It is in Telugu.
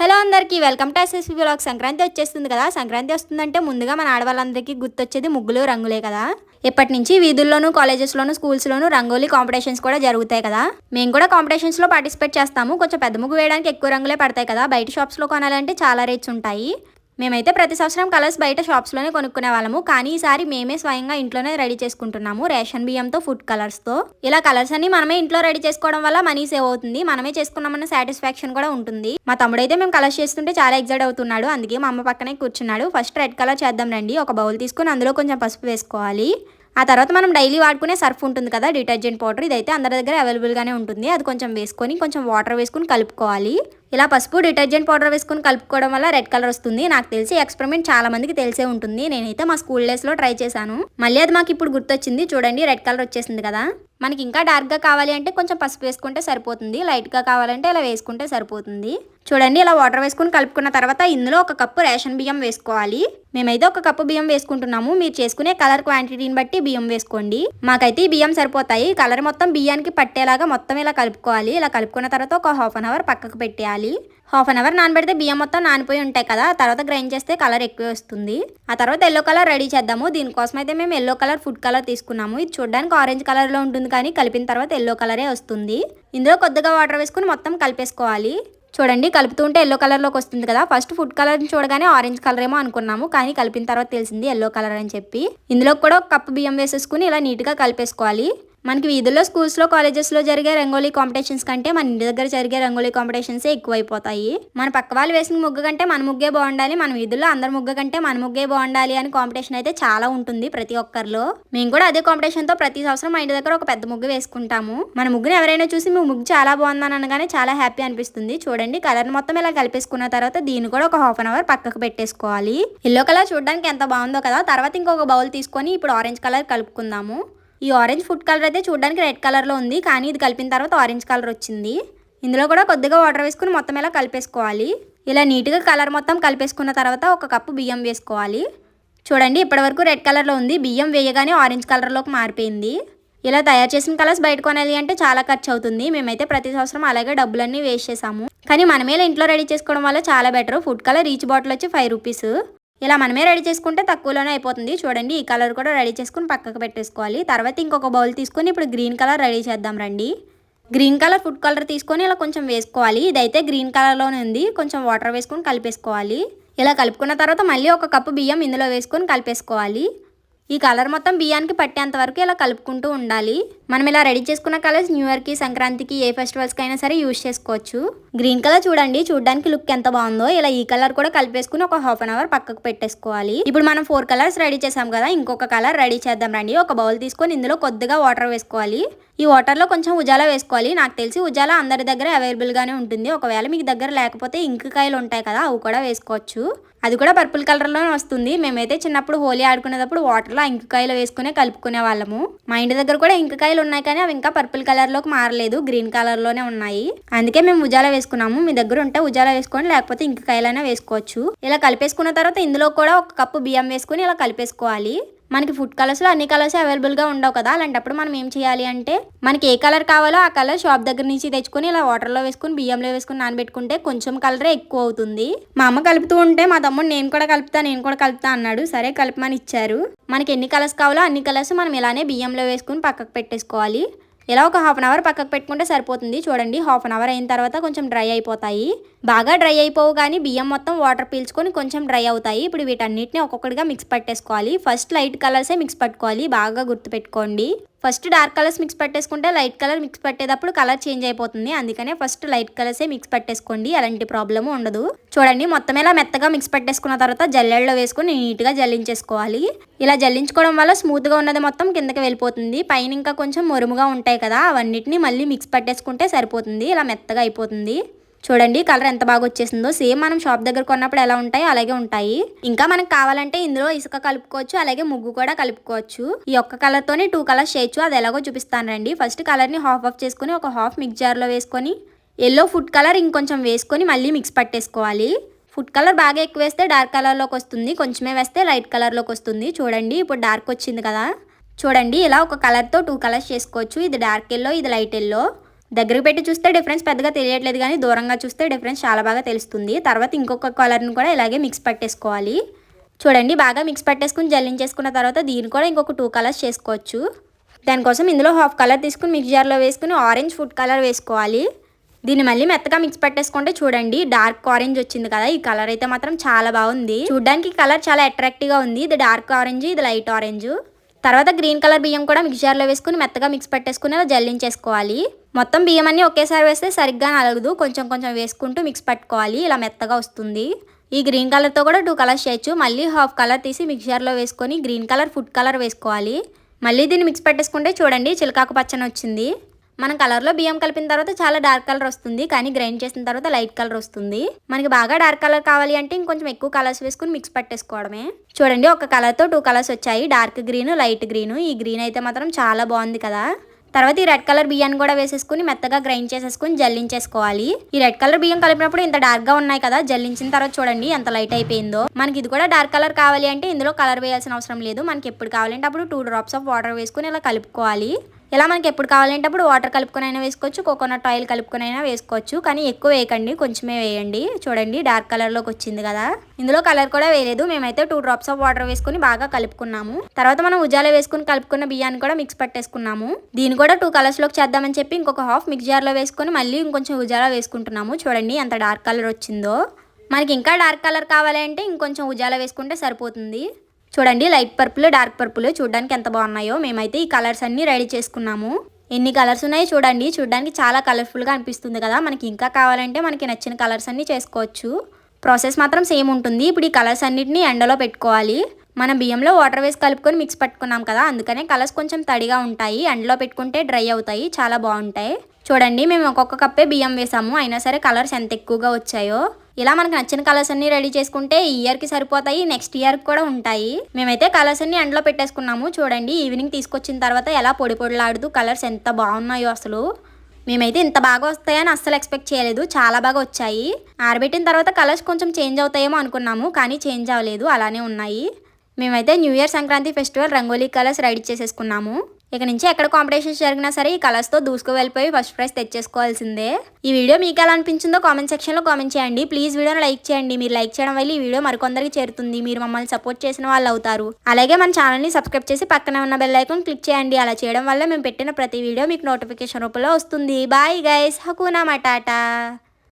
హలో అందరికీ welcome to SSP blog Sankranti వచ్చేస్తుంది కదా. సంక్రాంతి వస్తుందంటే ముందుగా మన ఆడవాళ్ళందరికీ గుర్తొచ్చేది ముగ్గులు రంగులే కదా. ఇప్పటి నుంచి వీధుల్లోనూ కాలేజెస్లోనూ స్కూల్స్లోనూ రంగోలీ కాంపిటీషన్స్ కూడా జరుగుతాయి కదా. మేము కూడా కాంపిటీషన్స్లో పార్టిసిపేట్ చేస్తాము. కొంచెం పెద్ద ముగ్గు వేయడానికి ఎక్కువ రంగులే పడతాయి కదా. బయట షాప్స్లో కొనాలంటే చాలా రేట్స్ ఉంటాయి. మేమైతే ప్రతి సంవత్సరం కలర్స్ బయట షాప్స్లోనే కొనుక్కునే వాళ్ళము. కానీ ఈసారి మేమే స్వయంగా ఇంట్లోనే రెడీ చేసుకుంటున్నాము రేషన్ బియ్యంతో ఫుడ్ కలర్స్తో. ఇలా కలర్స్ అన్ని మనమే ఇంట్లో రెడీ చేసుకోవడం వల్ల మనీ సేవ్ అవుతుంది. మనమే చేసుకున్నామన్న సాటిస్ఫాక్షన్ కూడా ఉంటుంది. మా తమ్ముడైతే మేము కలర్స్ చేస్తుంటే చాలా ఎగ్జైట్ అవుతున్నాడు. అందుకే మా అమ్మ పక్కనే కూర్చున్నాడు. ఫస్ట్ రెడ్ కలర్ చేద్దాం రండి. ఒక బౌల్ తీసుకుని అందులో కొంచెం పసుపు వేసుకోవాలి. ఆ తర్వాత మనం డైలీ వాడుకునే సర్ఫ్ ఉంటుంది కదా డిటర్జెంట్ పౌడర్. ఇదైతే అందరి దగ్గర అవైలబుల్గానే ఉంటుంది. అది కొంచెం వేసుకొని కొంచెం వాటర్ వేసుకొని కలుపుకోవాలి. ఇలా పసుపు డిటర్జెంట్ పౌడర్ వేసుకొని కలుపుకోవడం వల్ల రెడ్ కలర్ వస్తుంది. నాకు తెలిసి ఎక్స్పెరిమెంట్ చాలా మందికి తెలిసే ఉంటుంది. నేనైతే మా స్కూల్ డేస్లో ట్రై చేశాను. మళ్ళీ అది మాకు ఇప్పుడు గుర్తొచ్చింది. చూడండి రెడ్ కలర్ వచ్చేసింది కదా. మనకి ఇంకా డార్క్గా కావాలి అంటే కొంచెం పసుపు వేసుకుంటే సరిపోతుంది. లైట్గా కావాలంటే ఇలా వేసుకుంటే సరిపోతుంది. చూడండి ఇలా వాటర్ వేసుకుని కలుపుకున్న తర్వాత ఇందులో ఒక కప్పు రేషన్ బియ్యం వేసుకోవాలి. మేమైతే ఒక కప్పు బియ్యం వేసుకుంటున్నాము. మీరు చేసుకునే కలర్ క్వాంటిటీని బట్టి బియ్యం వేసుకోండి. మాకైతే ఈ బియ్యం సరిపోతాయి. కలర్ మొత్తం బియ్యానికి పట్టేలాగా మొత్తం ఇలా కలుపుకోవాలి. ఇలా కలుపుకున్న తర్వాత ఒక హాఫ్ అన్ అవర్ పక్కకు పెట్టేయాలి. హాఫ్ అన్ అవర్ నానబెడితే బియ్యం మొత్తం నానిపోయి ఉంటాయి కదా. తర్వాత గ్రైండ్ చేస్తే కలర్ ఎక్కువ వస్తుంది. ఆ తర్వాత ఎల్లో కలర్ రెడీ చేద్దాము. దీనికోసం అయితే మేము ఎల్లో కలర్ ఫుడ్ కలర్ తీసుకున్నాము. ఇది చూడడానికి ఆరెంజ్ కలర్లో ఉంటుంది కానీ కలిపిన తర్వాత ఎల్లో కలరే వస్తుంది. ఇందులో కొద్దిగా వాటర్ వేసుకుని మొత్తం కలిపేసుకోవాలి. చూడండి. కలుపుతుంటే ఎల్లో కలర్లోకి వస్తుంది కదా. ఫస్ట్ ఫుడ్ కలర్ చూడగానే ఆరెంజ్ కలర్ ఏమో అనుకున్నాము. కానీ కలిపిన తర్వాత తెలిసింది ఎల్లో కలర్ అని చెప్పి. ఇందులో కూడా ఒక కప్పు బియ్యం వేసేసుకుని ఇలా నీట్గా కలిపేసుకోవాలి. మనకి వీధుల్లో స్కూల్స్లో కాలేజెస్లో జరిగే రంగోలీ కాంపిటీషన్స్ కంటే మన ఇంటి దగ్గర జరిగే రంగోలీ కాంపిటీషన్సే ఎక్కువైపోతాయి. మన పక్క వాళ్ళు వేసిన ముగ్గు కంటే మన ముగ్గే బాగుండాలి మన వీధుల్లో అందరి ముగ్గు కంటే మన ముగ్గే బాగుండాలి అని కాంపిటీషన్ అయితే చాలా ఉంటుంది ప్రతి ఒక్కరిలో. మేము కూడా అదే కాంపిటీషన్తో ప్రతి సంవత్సరం మా ఇంటి దగ్గర ఒక పెద్ద ముగ్గు వేసుకుంటాము. మన ముగ్గుని ఎవరైనా చూసి మీ ముగ్గు చాలా బాగుందని అనగానే చాలా హ్యాపీ అనిపిస్తుంది. చూడండి కలర్ మొత్తం ఇలా కలిపేసుకున్న తర్వాత దీన్ని కూడా ఒక హాఫ్ అన్ అవర్ పక్కకు పెట్టేసుకోవాలి. ఎల్లో కలర్ చూడడానికి ఎంత బాగుందో కదా తర్వాత ఇంకొక బౌల్ తీసుకొని ఇప్పుడు ఆరెంజ్ కలర్ కలుపుకుందాము. ఈ ఆరెంజ్ ఫుడ్ కలర్ అయితే చూడడానికి రెడ్ కలర్లో ఉంది కానీ ఇది కలిపిన తర్వాత ఆరెంజ్ కలర్ వచ్చింది. ఇందులో కూడా కొద్దిగా వాటర్ వేసుకుని మొత్తం ఇలా కలిపేసుకోవాలి? ఇలా నీట్గా కలర్ మొత్తం కలిపేసుకున్న తర్వాత ఒక కప్పు బియ్యం వేసుకోవాలి. చూడండి ఇప్పటివరకు రెడ్ కలర్లో ఉంది. బియ్యం వేయగానే ఆరెంజ్ కలర్లోకి మారిపోయింది. ఇలా తయారు చేసిన కలర్స్ బయట కొనాలి అంటే చాలా ఖర్చు అవుతుంది మేమైతే ప్రతి సంవత్సరం అలాగే డబ్బులన్నీ వేస్ట్ చేసాము కానీ మనమేలా ఇంట్లో రెడీ చేసుకోవడం వల్ల చాలా better. Food colour reach bottle వచ్చి ఫైవ్ రూపీస్ ఇలా మనమే రెడీ చేసుకుంటే తక్కువలోనే అయిపోతుంది. చూడండి ఈ కలర్ కూడా రెడీ చేసుకుని పక్కకు పెట్టేసుకోవాలి. తర్వాత ఇంకొక బౌల్ తీసుకొని ఇప్పుడు గ్రీన్ కలర్ రెడీ చేద్దాం రండి. గ్రీన్ కలర్ ఫుడ్ కలర్ తీసుకొని ఇలా కొంచెం వేసుకోవాలి. ఇదైతే గ్రీన్ కలర్లోనే ఉంది. కొంచెం వాటర్ వేసుకొని కలిపేసుకోవాలి. ఇలా కలుపుకున్న తర్వాత మళ్ళీ ఒక కప్పు బియ్యం ఇందులో వేసుకొని కలిపేసుకోవాలి. ఈ కలర్ మొత్తం బియ్యానికి పట్టేంత వరకు ఇలా కలుపుకుంటూ ఉండాలి. మనం ఇలా రెడీ చేసుకున్న కలర్స్ న్యూ ఇయర్కి సంక్రాంతికి ఏ ఫెస్టివల్స్కి అయినా సరే యూజ్ చేసుకోవచ్చు. గ్రీన్ కలర్ చూడండి. చూడడానికి లుక్ ఎంత బాగుందో ఇలా ఈ కలర్ కూడా కలిపేసుకుని ఒక హాఫ్ అన్ అవర్ పక్కకు పెట్టేసుకోవాలి. ఇప్పుడు మనం ఫోర్ కలర్స్ రెడీ చేసాం కదా ఇంకొక కలర్ రెడీ చేద్దాం రండి. ఒక బౌల్ తీసుకొని ఇందులో కొద్దిగా వాటర్ వేసుకోవాలి. ఈ వాటర్లో కొంచెం ఉజాలా వేసుకోవాలి. నాకు తెలిసి ఉజాలా అందరి దగ్గర అవైలబుల్గానే ఉంటుంది. ఒకవేళ మీకు దగ్గర లేకపోతే ఇంకు కాయలు ఉంటాయి కదా అవి కూడా వేసుకోవచ్చు. అది కూడా పర్పుల్ కలర్లోనే వస్తుంది. మేమైతే చిన్నప్పుడు హోలీ ఆడుకునేటప్పుడు వాటర్లో ఇంకుకాయలు వేసుకునే కలుపుకునే వాళ్ళము. మా ఇంటి దగ్గర కూడా ఇంకుకాయలు ఉన్నాయి కానీ అవి ఇంకా పర్పుల్ కలర్లోకి మారలేదు. గ్రీన్ కలర్లోనే ఉన్నాయి. అందుకే మేము ఉజాలా వేసుకున్నాము. మీ దగ్గర ఉంటే ఉజాలా వేసుకోండి లేకపోతే ఇంకుకాయలైనా వేసుకోవచ్చు. ఇలా కలిపేసుకున్న తర్వాత ఇందులో కూడా ఒక కప్పు బియ్యం వేసుకుని ఇలా కలిపేసుకోవాలి. మనకి ఫుడ్ కలర్స్లో అన్ని కలర్స్ అవైలబుల్గా ఉండవు కదా? అలాంటప్పుడు మనం ఏం చేయాలి అంటే మనకి ఏ కలర్ కావాలో ఆ కలర్ షాప్ దగ్గర నుంచి తెచ్చుకొని ఇలా వాటర్లో వేసుకుని బియ్యంలో వేసుకుని నానబెట్టుకుంటే కొంచెం కలరే ఎక్కువ అవుతుంది. మా అమ్మ కలుపుతూ ఉంటే మా తమ్ముడు నేను కూడా కలుపుతా నేను కూడా కలుపుతా అన్నాడు. సరే కలుపుమని ఇచ్చారు. మనకి ఎన్ని కలర్స్ కావాలో అన్ని కలర్స్ మనం ఇలానే బియ్యంలో వేసుకుని పక్కకు పెట్టేసుకోవాలి. ఇలా ఒక హాఫ్ అన్ అవర్ పక్కకు పెట్టుకుంటే సరిపోతుంది. చూడండి హాఫ్ అన్ అవర్ అయిన తర్వాత కొంచెం డ్రై అయిపోతాయి. బాగా డ్రై అయిపోవు కానీ బియ్యం మొత్తం వాటర్ పీల్చుకొని కొంచెం డ్రై అవుతాయి. ఇప్పుడు వీటన్నిటిని ఒక్కొక్కటిగా మిక్స్ పట్టేసుకోవాలి. ఫస్ట్ లైట్ కలర్సే మిక్స్ పట్టుకోవాలి. బాగా గుర్తుపెట్టుకోండి. ఫస్ట్ డార్క్ కలర్స్ మిక్స్ పెట్టేసుకుంటే లైట్ కలర్ మిక్స్ పెట్టేటప్పుడు కలర్ చేంజ్ అయిపోతుంది. అందుకనే ఫస్ట్ లైట్ కలర్సే మిక్స్ పెట్టేసుకోండి అలాంటి ప్రాబ్లం ఉండదు. చూడండి మొత్తం ఇలా మెత్తగా మిక్స్ పెట్టేసుకున్న తర్వాత జల్లెడలో వేసుకుని నీట్గా జల్లించేసుకోవాలి. ఇలా జల్లించుకోవడం వల్ల స్మూత్గా ఉన్నది మొత్తం కిందకి వెళ్ళిపోతుంది. పైన ఇంకా కొంచెం మురుముగా ఉంటాయి కదా అవన్నిటిని మళ్ళీ మిక్స్ పెట్టేసుకుంటే సరిపోతుంది. ఇలా మెత్తగా అయిపోతుంది. చూడండి కలర్ ఎంత బాగా వచ్చేసిందో. సేమ్ మనం షాప్ దగ్గర కొన్నప్పుడు ఎలా ఉంటాయో అలాగే ఉంటాయి. ఇంకా మనకు కావాలంటే ఇందులో ఇసుక కలుపుకోవచ్చు అలాగే ముగ్గు కూడా కలుపుకోవచ్చు. ఈ ఒక్క కలర్ తోనే టూ కలర్స్ చేయొచ్చు అది ఎలాగో చూపిస్తానండి ఫస్ట్ కలర్ని హాఫ్ ఆఫ్ చేసుకుని ఒక హాఫ్ మిక్స్లో వేసుకొని ఎల్లో ఫుడ్ కలర్ ఇంకొంచెం వేసుకొని మళ్ళీ మిక్స్ పట్టేసుకోవాలి. ఫుడ్ కలర్ బాగా ఎక్కువ వేస్తే డార్క్ కలర్లోకి వస్తుంది కొంచెమే వేస్తే లైట్ కలర్లోకి వస్తుంది. చూడండి ఇప్పుడు డార్క్ వచ్చింది కదా. చూడండి ఇలా ఒక కలర్తో టూ కలర్స్ చేసుకోవచ్చు. ఇది డార్క్ ఎల్లో ఇది లైట్ ఎల్లో. దగ్గరకు పెట్టి చూస్తే డిఫరెన్స్ పెద్దగా తెలియట్లేదు కానీ దూరంగా చూస్తే డిఫరెన్స్ చాలా బాగా తెలుస్తుంది. తర్వాత ఇంకొక కలర్ని కూడా ఇలాగే మిక్స్ పట్టేసుకోవాలి. చూడండి బాగా మిక్స్ పట్టేసుకుని జల్లించేసుకున్న తర్వాత దీన్ని కూడా ఇంకొక టూ కలర్స్ చేసుకోవచ్చు. దానికోసం ఇందులో హాఫ్ కలర్ తీసుకుని మిక్స్ జార్లో వేసుకుని ఆరెంజ్ ఫుడ్ కలర్ వేసుకోవాలి. దీన్ని మళ్ళీ మెత్తగా మిక్స్ పట్టేసుకుంటే చూడండి డార్క్ ఆరెంజ్ వచ్చింది కదా ఈ కలర్ అయితే మాత్రం చాలా బాగుంది. చూడడానికి కలర్ చాలా అట్రాక్టివ్గా ఉంది. ఇది డార్క్ ఆరెంజ్ ఇది లైట్ ఆరెంజ్ తర్వాత గ్రీన్ కలర్ బియ్యం కూడా మిక్సర్లో వేసుకుని మెత్తగా మిక్స్ పట్టేసుకుని అలా జల్లించేసుకోవాలి. మొత్తం బియ్యం అన్ని ఒకేసారి వేస్తే సరిగ్గా నలగదు. కొంచెం కొంచెం వేసుకుంటూ మిక్స్ పట్టుకోవాలి. ఇలా మెత్తగా వస్తుంది. ఈ గ్రీన్ కలర్తో కూడా టూ కలర్స్ చేయొచ్చు. మళ్ళీ హాఫ్ కలర్ తీసి మిక్సర్లో వేసుకొని గ్రీన్ కలర్ ఫుడ్ కలర్ వేసుకోవాలి. మళ్ళీ దీన్ని మిక్స్ పెట్టేసుకుంటే చూడండి చిలకాకు పచ్చని వచ్చింది. మనం కలర్లో బియ్యం కలిపిన తర్వాత చాలా డార్క్ కలర్ వస్తుంది కానీ గ్రైండ్ చేసిన తర్వాత లైట్ కలర్ వస్తుంది. మనకి బాగా డార్క్ కలర్ కావాలి అంటే ఇంకొంచెం ఎక్కువ కలర్స్ వేసుకుని మిక్స్ పట్టేసుకోవడమే. చూడండి ఒక కలర్తో టూ కలర్స్ వచ్చాయి. డార్క్ గ్రీన్ లైట్ గ్రీన్ ఈ గ్రీన్ అయితే మాత్రం చాలా బాగుంది కదా. తర్వాత ఈ రెడ్ కలర్ బియ్యాన్ని కూడా వేసేసుకుని మెత్తగా గ్రైండ్ చేసేసుకుని జల్లించేసుకోవాలి. ఈ రెడ్ కలర్ బియ్యం కలిపినప్పుడు ఇంత డార్క్గా ఉన్నాయి కదా జల్లించిన తర్వాత చూడండి ఎంత లైట్ అయిపోయిందో. మనకి ఇది కూడా డార్క్ కలర్ కావాలి అంటే ఇందులో కలర్ వేయాల్సిన అవసరం లేదు. మనకి ఎప్పుడు కావాలంటే అప్పుడు టూ డ్రాప్స్ ఆఫ్ వాటర్ వేసుకుని ఇలా కలుపుకోవాలి. ఇలా మనకి ఎప్పుడు కావాలంటే అప్పుడు వాటర్ కలుపుకొని అయినా వేసుకోవచ్చు కోకోనట్ ఆయిల్ కలుపుకొని అయినా వేసుకోవచ్చు. కానీ ఎక్కువ వేయకండి కొంచెమే వేయండి. చూడండి డార్క్ కలర్లోకి వచ్చింది కదా. ఇందులో కలర్ కూడా వేయలేదు. మేమైతే టూ డ్రాప్స్ ఆఫ్ వాటర్ వేసుకుని బాగా కలుపుకున్నాము. తర్వాత మనం ఉజాల వేసుకుని కలుపుకున్న బియ్యాన్ని కూడా మిక్స్ పట్టేసుకున్నాము. దీన్ని కూడా టూ కలర్స్లోకి చేద్దామని చెప్పి ఇంకొక హాఫ్ మిక్స్ జార్లో వేసుకొని మళ్ళీ ఇంకొంచెం ఉజాలా వేసుకుంటున్నాము. చూడండి ఎంత డార్క్ కలర్ వచ్చిందో. మనకి ఇంకా డార్క్ కలర్ కావాలంటే ఇంకొంచెం ఉజాలా వేసుకుంటే సరిపోతుంది. చూడండి లైట్ పర్పుల్ డార్క్ పర్పుల్ చూడడానికి ఎంత బాగున్నాయో. మేమైతే ఈ కలర్స్ అన్ని రెడీ చేసుకున్నాము. ఎన్ని కలర్స్ ఉన్నాయో చూడండి. చూడడానికి చాలా కలర్ఫుల్గా అనిపిస్తుంది కదా. మనకి ఇంకా కావాలంటే మనకి నచ్చిన కలర్స్ అన్ని చేసుకోవచ్చు. ప్రాసెస్ మాత్రం సేమ్ ఉంటుంది. ఇప్పుడు ఈ కలర్స్ అన్నిటిని ఎండలో పెట్టుకోవాలి. మనం బియ్యంలో వాటర్ వేసి కలుపుకొని మిక్స్ పట్టుకున్నాం కదా. అందుకనే కలర్స్ కొంచెం తడిగా ఉంటాయి. ఎండలో పెట్టుకుంటే డ్రై అవుతాయి. చాలా బాగుంటాయి. చూడండి మేము ఒక్కొక్క కప్పే బియ్యం వేసాము. అయినా సరే కలర్స్ ఎంత ఎక్కువగా వచ్చాయో. ఇలా మనకు నచ్చిన కలర్స్ అన్ని రెడీ చేసుకుంటే ఈ ఇయర్కి సరిపోతాయి నెక్స్ట్ ఇయర్కి కూడా ఉంటాయి. మేమైతే కలర్స్ అన్ని ఎండలో పెట్టేసుకున్నాము. చూడండి ఈవినింగ్ తీసుకొచ్చిన తర్వాత ఎలా పొడి పొడిలాడుతూ కలర్స్ ఎంత బాగున్నాయో అసలు. మేమైతే ఇంత బాగా వస్తాయని అస్సలు ఎక్స్పెక్ట్ చేయలేదు. చాలా బాగా వచ్చాయి. ఆరబెట్టిన తర్వాత కలర్స్ కొంచెం చేంజ్ అవుతాయేమో అనుకున్నాము కానీ చేంజ్ అవ్వలేదు. అలానే ఉన్నాయి. మేమైతే new year Sankranti festival rangoli colours ready చేసేసుకున్నాము. ఇక నుంచి ఎక్కడ కాంపిటీషన్స్ జరిగినా సరే ఈ కలర్స్తో దూసుకు వెళ్ళిపోయి ఫస్ట్ ప్రైజ్ తెచ్చేసుకోవాల్సిందే. ఈ వీడియో మీకు ఎలా అనిపించిందో కామెంట్ సెక్షన్లో కామెంట్ చేయండి. ప్లీజ్ వీడియోని లైక్ చేయండి. మీరు లైక్ చేయడం వల్ల ఈ వీడియో మరికొందరికి చేరుతుంది. మీరు మమ్మల్ని సపోర్ట్ చేసిన వాళ్ళు అవుతారు. అలాగే మన ఛానల్ని సబ్స్క్రైబ్ చేసి పక్కనే ఉన్న బెల్ ఐకాన్ క్లిక్ చేయండి. అలా చేయడం వల్ల మేము పెట్టిన ప్రతి వీడియో మీకు నోటిఫికేషన్ రూపంలో వస్తుంది. Bye guys హకునా matata